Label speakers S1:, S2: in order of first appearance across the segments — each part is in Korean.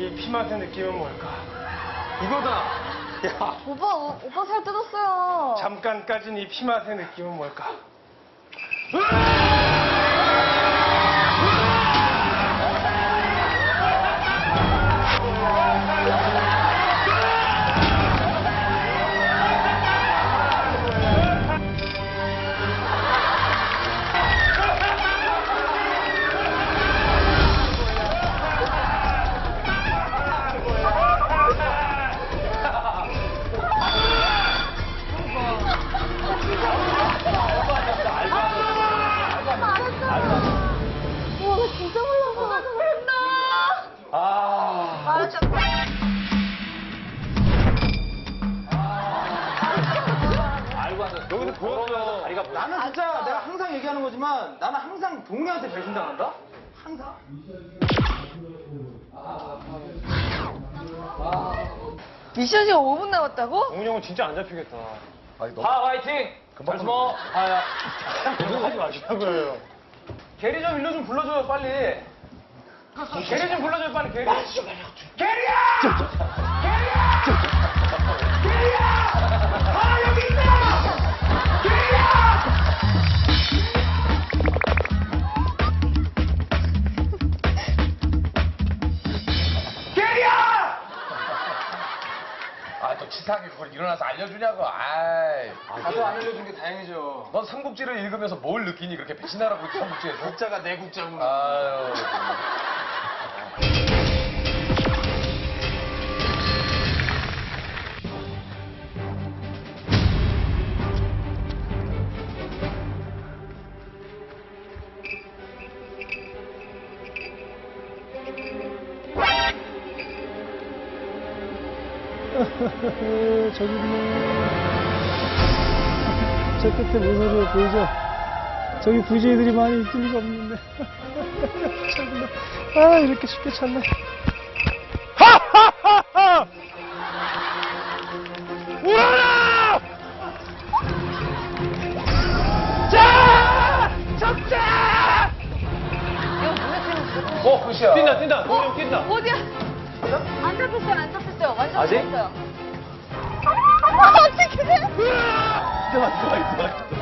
S1: 이 피 맛의 느낌은 뭘까? 이거다! 야,
S2: 오빠, 오, 오빠 살 뜯었어요.
S1: 잠깐 까진 이 피 맛의 느낌은 뭘까?
S3: 나는 진짜 내가 항상 얘기하는 거지만 나는 항상 동료한테 배신당한다? 항상.
S2: 미션 시간 5분 남았다고?
S1: 동훈이 형은 진짜 안 잡히겠다.
S3: 하 화이팅! 잘 숨어. 하야.
S1: 그거 하지 마시라고요.
S3: 게리 좀 일로 좀 불러줘요 빨리. 게리 좀 불러줘요 빨리 게리. 게리야! 게리야!
S4: 치사하게 그걸 일어나서 알려주냐고. 아이.
S3: 가서 안 알려준 게 다행이죠.
S4: 넌 삼국지를 읽으면서 뭘 느끼니 그렇게 배신하라고 삼국지에서.
S3: 국자가 내 국자구나.
S4: 아유.
S5: 저기 있네. 저 끝에 모서리 보이죠? 저기 VJ들이 많이 있을 리가 없는데. 아, 이렇게 쉽게 찾네. 하하하하! 우라라! 자!
S4: 어.
S1: 뛴다, 뛴다. 형 뛴다.
S2: 어디야? 안 잡혔어요, 안 잡혔어요. 완전
S3: 아직?
S2: 잡혔어요. 아,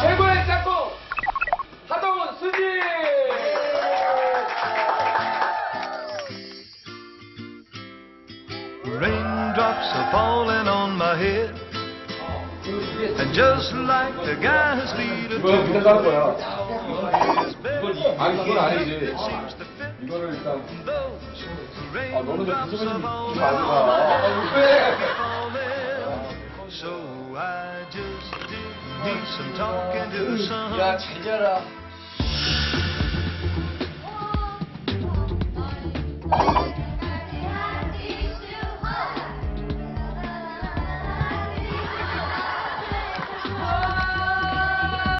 S4: 최고의 짝꿍! 하동훈 수지!
S6: Raindrops are falling on my head. And just like the guy's feet are
S4: 이거 그냥 가는 거야. 아니, 그건 아니지. 이거를 일단. 아, 너는 왜 무슨
S6: falling,
S4: 아니야? 왜? 야, 잘 자라.